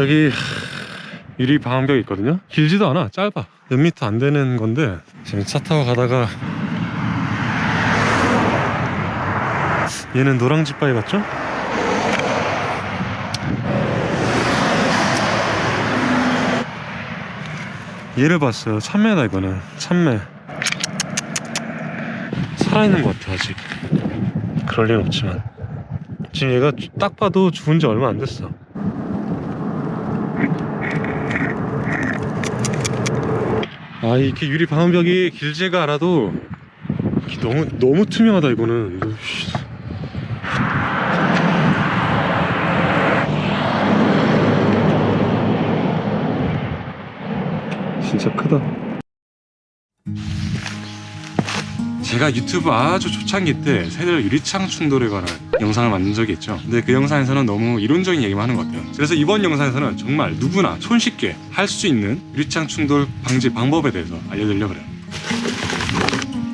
여기 유리 방음벽이 있거든요. 길지도 않아. 짧아. 몇 미터 안 되는 건데 지금 차 타고 가다가 얘는 노랑 지바이 같죠? 얘를 봤어요. 참매다 이거는 참매. 살아있는 것 같아 아직. 그럴 일 없지만. 지금 얘가 딱 봐도 죽은 지 얼마 안 됐어 아 이렇게 유리 방음벽이 길지가 않아도 너무 너무 투명하다 이거는. 진짜 크다 제가 유튜브 아주 초창기 때 세대 유리창 충돌에 관한 영상을 만든 적이 있죠. 근데 그 영상에서는 너무 이론적인 얘기만 하는 것 같아요. 그래서 이번 영상에서는 정말 누구나 손쉽게 할 수 있는 유리창 충돌 방지 방법에 대해서 알려드리려고 그래요.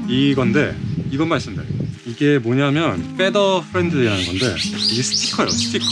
이건데 이건 말씀드려요. 이게 뭐냐면 페더 프렌드리라는 건데 이게 스티커예요. 스티커.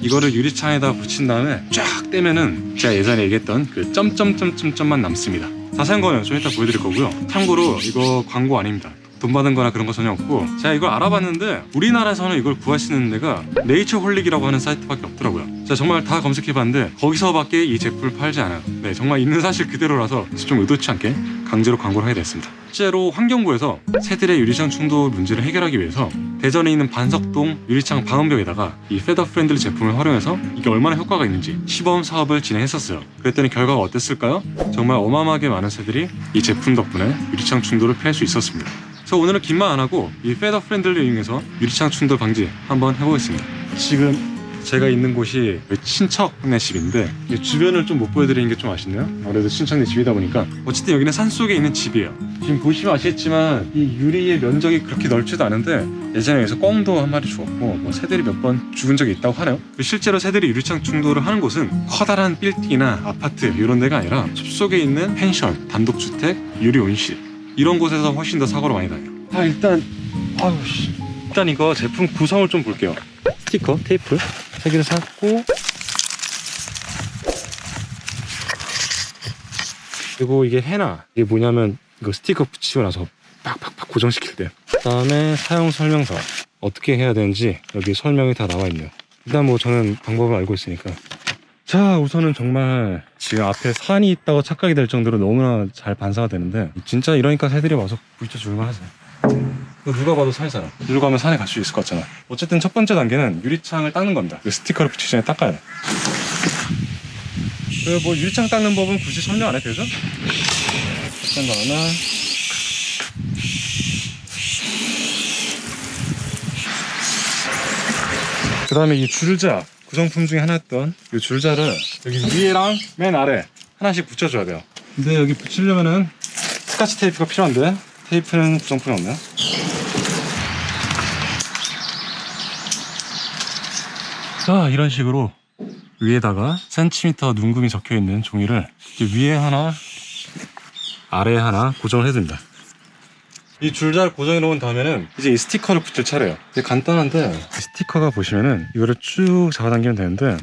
이거를 유리창에다 붙인 다음에 쫙 떼면은 제가 예전에 얘기했던 그 점점점점점만 남습니다. 자세한 거는 좀 이따 보여드릴 거고요. 참고로 이거 광고 아닙니다. 돈 받은 거나 그런 거 전혀 없고 제가 이걸 알아봤는데 우리나라에서는 이걸 있는 데가 네이처홀릭이라고 하는 사이트밖에 없더라고요. 제가 정말 다 검색해봤는데 거기서밖에 이 제품을 팔지 않아요. 네 정말 있는 사실 그대로라서 좀 의도치 않게 강제로 광고를 하게 됐습니다. 실제로 환경부에서 새들의 유리창 충돌 문제를 해결하기 위해서 대전에 있는 반석동 유리창 방음벽에다가 이 페더 프렌들리 제품을 활용해서 이게 얼마나 효과가 있는지 시범 사업을 진행했었어요. 그랬더니 결과가 어땠을까요? 정말 어마어마하게 많은 새들이 이 제품 덕분에 유리창 충돌을 피할 수 있었습니다 그래서 오늘은 긴말 안 하고 이 페더 프렌들리 이용해서 유리창 충돌 방지 한번 해보겠습니다. 지금 제가 있는 곳이 친척네 집인데 이 주변을 좀 못 보여드리는 게 좀 아쉽네요. 아무래도 친척네 집이다 보니까 어쨌든 여기는 산 속에 있는 집이에요. 지금 보시면 아시겠지만 이 유리의 면적이 그렇게 넓지도 않은데 예전에 여기서 꽁도 한 마리 죽었고 뭐 새들이 몇 번 죽은 적이 있다고 하네요. 실제로 새들이 유리창 충돌을 하는 곳은 커다란 빌딩이나 아파트 이런 데가 아니라 숲속에 있는 펜션, 단독주택, 유리 온실 이런 곳에서 훨씬 더 사고로 많이 나요. 아 일단 아유 씨. 일단 이거 제품 구성을 좀 볼게요. 스티커, 테이프 세 개를 샀고 그리고 이게 해나 이게 뭐냐면 이거 스티커 붙이고 나서 팍팍팍 고정시킬 때 그다음에 사용 설명서 어떻게 해야 되는지 여기 설명이 다 나와 있네요. 일단 뭐 저는 방법을 알고 있으니까 자 우선은 정말 지금 앞에 산이 있다고 착각이 될 정도로 너무나 잘 반사가 되는데 진짜 이러니까 새들이 와서 부딪혀 줄만 하지. 누가 봐도 산이잖아. 이리로 가면 산에 갈 수 있을 것 같잖아. 어쨌든 첫 번째 단계는 유리창을 닦는 겁니다. 그 스티커를 붙이기 전에 닦아야 돼. 그뭐 유리창 닦는 법은 굳이 설명 안 해도 되죠? 거 하나 그 다음에 이 줄자 구성품 중에 하나였던 이 줄자를 여기 위에랑 맨 아래 하나씩 붙여줘야 돼요. 근데 여기 붙이려면은 스카치 테이프가 필요한데 테이프는 구성품이 없네요. 자 이런 식으로 위에다가 센티미터 눈금이 적혀 있는 종이를 이렇게 위에 하나 아래에 하나 고정을 해줍니다 이 줄자를 고정해 놓은 다음에는 이제 이 스티커를 붙일 차례예요. 이게 간단한데 이 스티커가 보시면은 이거를 쭉 잡아당기면 되는데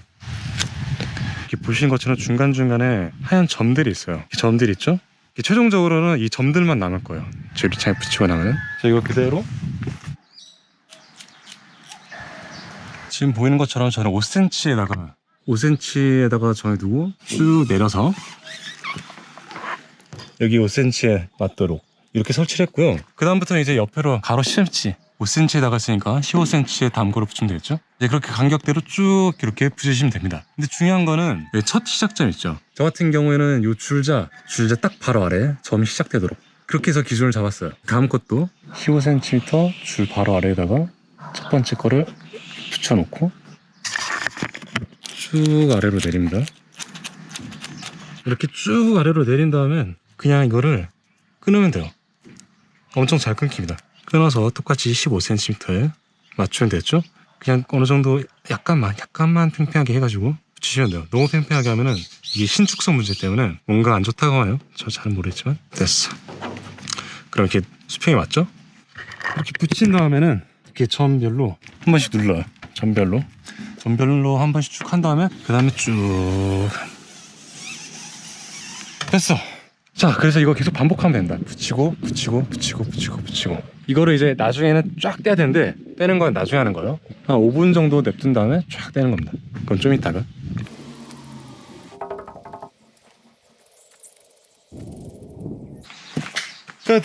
이렇게 보시는 것처럼 중간 중간에 하얀 점들이 있어요. 이 점들 있죠? 이게 최종적으로는 이 점들만 남을 거예요. 저 유리창에 붙이고 나면은 자 이거 그대로 지금 보이는 것처럼 저는 5cm에다가 5cm에다가 정해두고 쭉 내려서 여기 5cm에 맞도록 이렇게 설치를 했고요. 그 다음부터는 이제 옆으로 가로 10cm, 5cm에다가 쓰니까 15cm의 담고를 붙이면 되겠죠? 이제 그렇게 간격대로 쭉 이렇게 붙이시면 됩니다. 근데 중요한 거는 여기 첫 시작점 있죠? 저 같은 경우에는 이 줄자, 줄자 딱 바로 아래 점이 시작되도록 그렇게 해서 기준을 잡았어요. 다음 것도 15cm 줄 바로 아래에다가 첫 번째 거를 붙여놓고 쭉 아래로 내립니다. 이렇게 쭉 아래로 내린 다음엔 그냥 이거를 끊으면 돼요. 엄청 잘 끊깁니다. 끊어서 똑같이 15cm에 맞추면 되죠? 그냥 어느 정도 약간만, 약간만 팽팽하게 해가지고 붙이시면 돼요. 너무 팽팽하게 하면은 이게 신축성 문제 때문에 뭔가 안 좋다고 해요. 저 잘은 모르겠지만. 됐어. 그럼 이렇게 수평이 맞죠? 이렇게 붙인 다음에는 이렇게 점별로 한 번씩 눌러요. 점별로. 점별로 한 번씩 쭉 한 다음에 그 다음에 쭉 됐어 자 그래서 이거 계속 반복하면 된다. 붙이고 붙이고 붙이고 붙이고 붙이고. 이거를 이제 나중에는 쫙 떼야 되는데 떼는 건 나중에 하는 거예요. 한 5분 정도 냅둔 다음에 쫙 떼는 겁니다. 그건 좀 이따가. 끝!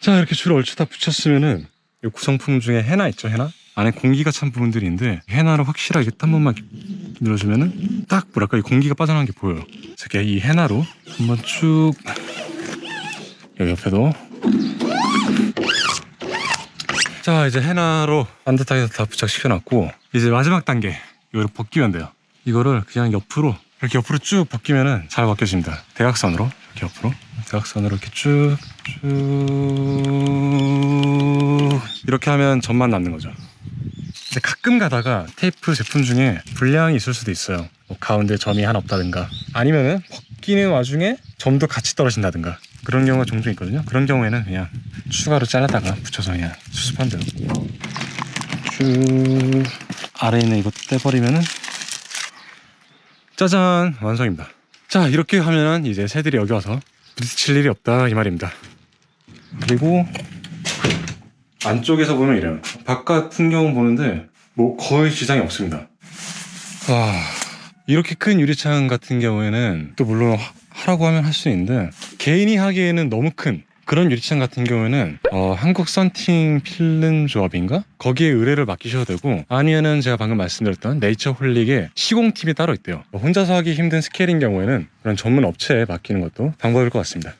자 이렇게 줄을 얼추 다 붙였으면은 이 구성품 중에 해나 있죠 해나? 안에 공기가 찬 부분들이 있는데 해나를 확실하게 한 번만 눌러주면은 딱 뭐랄까? 이 공기가 빠져나간 게 보여요. 그래서 이 해나로 한번 쭉 여기 옆에도. 자 이제 해나로 반듯하게 다 부착시켜놨고 이제 마지막 단계 이거를 벗기면 돼요. 이거를 그냥 옆으로 이렇게 옆으로 쭉 벗기면은 잘 벗겨집니다. 대각선으로 이렇게 옆으로. 대각선으로 이렇게 쭉쭉. 이렇게 하면 점만 남는 거죠. 근데 가끔 가다가 테이프 제품 중에 불량이 있을 수도 있어요. 뭐 가운데 점이 하나 없다든가 아니면은 벗기는 와중에 점도 같이 떨어진다든가 그런 경우가 종종 있거든요. 그런 경우에는 그냥 추가로 잘라다가 붙여서 그냥 수습하면 돼요. 쭉 아래에 있는 이것도 떼버리면은 짜잔! 완성입니다. 자 이렇게 하면은 이제 새들이 여기 와서 부딪힐 일이 없다 이 말입니다. 그리고 안쪽에서 보면 이래요. 바깥 풍경은 보는데 뭐 거의 지장이 없습니다. 와 이렇게 큰 유리창 같은 경우에는 또 물론 하- 하라고 하면 할 수 있는데 개인이 하기에는 너무 큰 그런 유리창 같은 경우에는 어, 한국 썬팅 필름 조합인가? 거기에 의뢰를 맡기셔도 되고 아니면은 제가 방금 말씀드렸던 네이처 홀릭에 시공 팀이 따로 있대요. 뭐 혼자서 하기 힘든 스케일인 경우에는 그런 전문 업체에 맡기는 것도 방법일 것 같습니다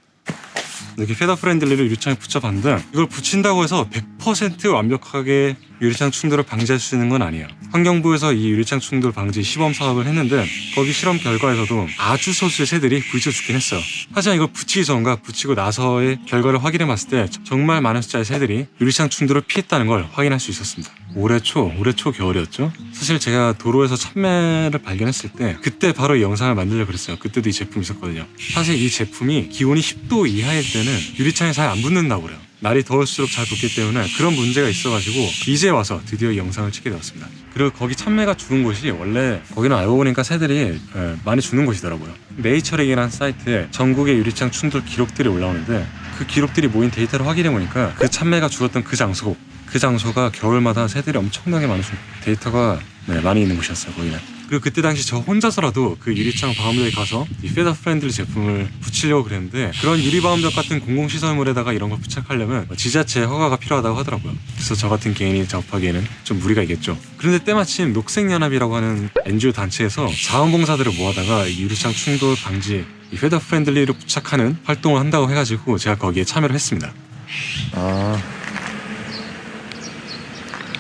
이렇게 페더 프렌들리를 유리창에 붙여봤는데 이걸 붙인다고 해서 100% 완벽하게 유리창 충돌을 방지할 수 있는 건 아니에요. 환경부에서 이 유리창 충돌 방지 시범 사업을 했는데 거기 실험 결과에서도 아주 소수의 새들이 부딪혀 죽긴 했어요. 하지만 이걸 붙이기 전과 붙이고 나서의 결과를 확인해 봤을 때 정말 많은 숫자의 새들이 유리창 충돌을 피했다는 걸 확인할 수 있었습니다. 올해 초, 올해 초 겨울이었죠. 사실 제가 도로에서 참매를 발견했을 때 그때 바로 이 영상을 만들려고 그랬어요. 그때도 이 제품이 있었거든요. 사실 이 제품이 기온이 10도 이하일 때는 유리창에 잘 안 붙는다고 그래요. 날이 더울수록 잘 붙기 때문에 그런 문제가 있어가지고 이제 와서 드디어 이 영상을 찍게 되었습니다. 그리고 거기 참매가 죽은 곳이 원래 거기는 알고 보니까 새들이 예, 많이 죽는 곳이더라고요. 네이처릭이라는 사이트에 전국의 유리창 충돌 기록들이 올라오는데 그 기록들이 모인 데이터를 확인해 보니까 그 참매가 죽었던 그 장소 그 장소가 겨울마다 새들이 엄청나게 많은 수- 데이터가 네, 많이 있는 곳이었어요 거기는. 그리고 그때 당시 저 혼자서라도 그 유리창 바움벽에 가서 이 페더 프렌들리 제품을 붙이려고 그랬는데 그런 유리 바움벽 같은 공공시설물에다가 이런 걸 부착하려면 지자체 허가가 필요하다고 하더라고요. 그래서 저 같은 개인이 작업하기에는 좀 무리가 있겠죠. 그런데 때마침 녹색연합이라고 하는 NGO 단체에서 자원봉사들을 모아다가 이 유리창 충돌 방지 이 페더 프렌들리를 부착하는 활동을 한다고 해가지고 제가 거기에 참여를 했습니다. 아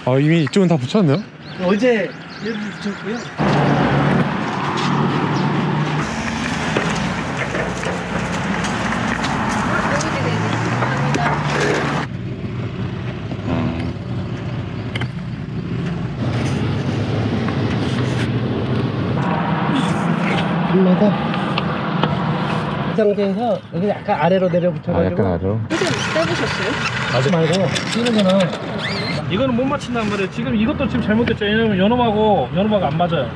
아 이미 이쪽은 다 붙였네요? 어제 일부 붙였고요. 마다 이 상태에서 여기 약간 아래로 내려 붙여가지고 아래로 하지 말고 뛰는 거는 이거는 못 맞춘단 말이에요. 지금 이것도 지금 잘못됐죠. 왜냐면 연음하고 연음하고 안 맞아요.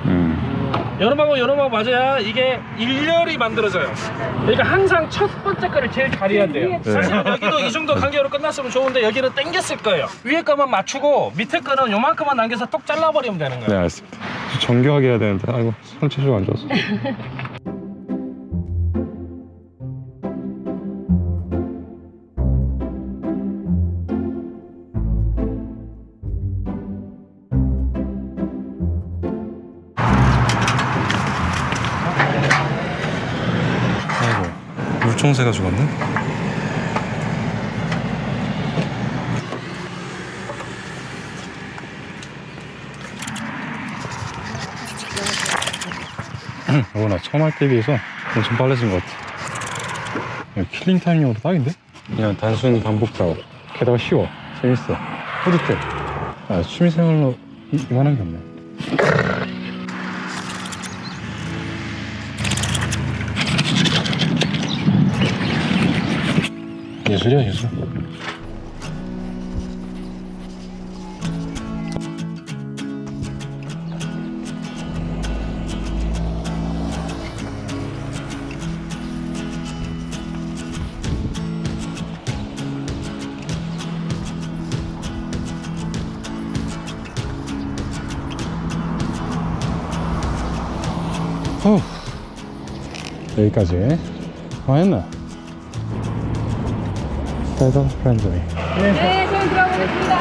연음하고 연음하고 맞아야 이게 일렬이 만들어져요. 그러니까 항상 첫 번째 거를 제일 잘해야 돼요. 사실 여기도 이 정도 간격으로 끝났으면 좋은데 여기는 당겼을 거예요. 위에 거만 맞추고 밑에 거는 요만큼만 남겨서 똑 잘라버리면 되는 네 거예요. 알겠습니다 정교하게 해야 되는데 아이고 손체주가 안 좋았어 총새가 죽었네 어, 나 처음 할 때 비해서 엄청 빨라진 것 같아. 이거 킬링 타임용으로 딱인데? 그냥 단순 반복 작업. 게다가 쉬워. 재밌어. 뿌듯해. 아, 취미생활로 이, 이만한 게 없네. 예술이야 예술. 후. 여기까지. 와이나 페더 프렌들리 네, 저희 들어가겠습니다.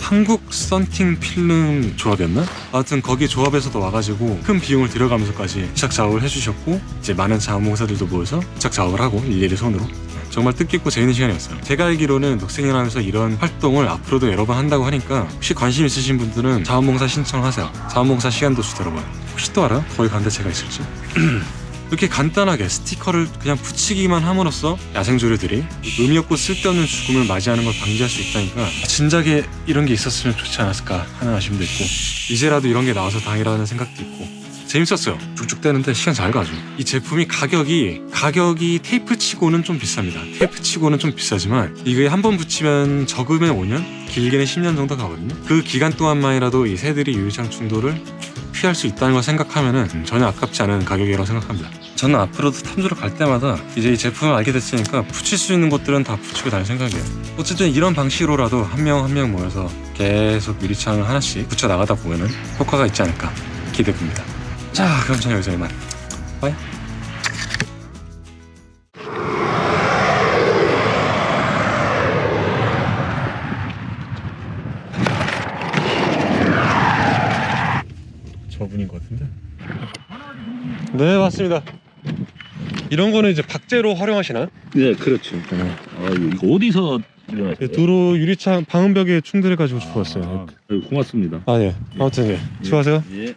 한국 썬팅 필름 조합이었나? 아무튼 거기 조합에서도 와가지고 큰 비용을 들여가면서까지 시작 작업을 해주셨고 이제 많은 자원봉사들도 모여서 시작 작업을 하고 일일이 손으로 정말 뜻깊고 재밌는 시간이었어요. 제가 알기로는 녹색연합에서 이런 활동을 앞으로도 여러 번 한다고 하니까 혹시 관심 있으신 분들은 자원봉사 신청하세요. 자원봉사 시간도 주더라고요. 혹시 또 알아? 거기 간 데 제가 있을지. 이렇게 간단하게 스티커를 그냥 붙이기만 함으로써 야생조류들이 의미 없고 쓸데없는 죽음을 맞이하는 걸 방지할 수 있다니까 진작에 이런 게 있었으면 좋지 않았을까 하는 아쉬움도 있고 이제라도 이런 게 나와서 다행이라는 생각도 있고 재밌었어요. 쭉쭉 떼는데 시간 잘 가죠. 이 제품이 가격이 가격이 테이프 치고는 좀 비쌉니다. 테이프 치고는 좀 비싸지만 이게 한 번 붙이면 적으면 5년? 길게는 10년 정도 가거든요. 그 기간 동안만이라도 이 새들이 유리창 충돌을 피할 수 있다는 걸 생각하면은 전혀 아깝지 않은 가격이라고 생각합니다. 저는 앞으로도 탐조를 갈 때마다 이제 이 제품을 알게 됐으니까 붙일 수 있는 곳들은 다 붙이고 다닐 생각이에요. 어쨌든 이런 방식으로라도 한 명 한 명 모여서 계속 유리창을 하나씩 붙여 나가다 보면은 효과가 있지 않을까 기대됩니다. 자, 그럼 저는 여기서 이만. 바이. 저분인 것 같은데. 네, 맞습니다. 이런 거는 이제 박제로 활용하시나요? 네, 그렇죠. 아, 이거 어디서 일어났어요? 도로 유리창 방음벽에 충돌해가지고 죽었어요. 아, 고맙습니다. 아, 예. 아무튼 예. 수고하세요. 예.